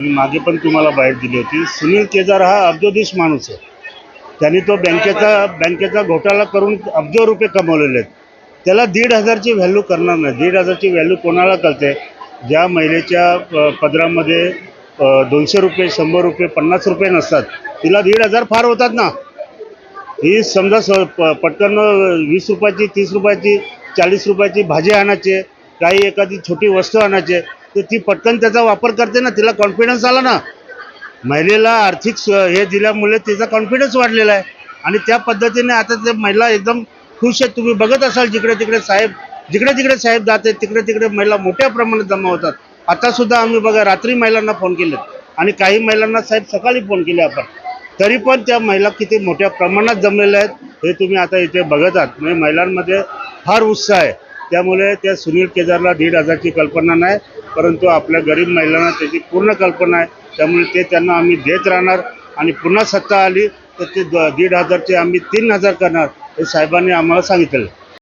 मी मागे पण तुम्हाला बाहेर दिली होती. सुनील केदार हा अब्जोधीश माणूस आहे. त्यांनी तो बँकेचा बँकेचा घोटाळा करून अब्जो रुपये कमवलेले आहेत. त्याला दीड हजारची व्हॅल्यू करणार नाही. दीड हजारची व्हॅल्यू कोणाला कळते? ज्या महिलेच्या पदरामध्ये दोनशे रुपये शंभर रुपये पन्नास रुपये नसतात. तिला दीड हजार फार होतात ना? ही समजा स पटकन वीस रुपयाची तीस रुपयाची चाळीस रुपयाची भाजी आणायची काही एखादी छोटी वस्तू आणायची तर ती पटकन त्याचा वापर करते ना तिला कॉन्फिडन्स आला ना. महिलेला आर्थिक हे दिल्यामुळे तिचा कॉन्फिडन्स वाढलेला आहे. आणि त्या पद्धतीने आता ते महिला एकदम खुश आहेत तुम्ही बघत असाल जिकडे तिकडे साहेब जिकडे तिकडे साहेब जाते तिकडे तिकडे महिला मोठ्या प्रमाणात जमा होतात. आता सुद्धा आम्ही बघा रात्री महिलांना फोन केले. आणि काही महिलांना साहेब सकाळी फोन केले आपण. तरी पण त्या महिला किती मोठ्या प्रमाणात जमलेल्या आहेत हे तुम्ही आता इथे बघत आहात म्हणजे महिलांमध्ये फार उत्साह आहे. त्यामुळे त्या सुनील केदारला दीड हजारची कल्पना नाही. परंतु आपल्या गरीब महिलांना त्याची पूर्ण कल्पना आहे. त्यामुळे ते त्यांना आम्ही देत राहणार आणि पुन्हा सत्ता आली तर ते द- दीड हजारचे आम्ही तीन हजार करणार हे साहेबांनी आम्हाला सांगितलं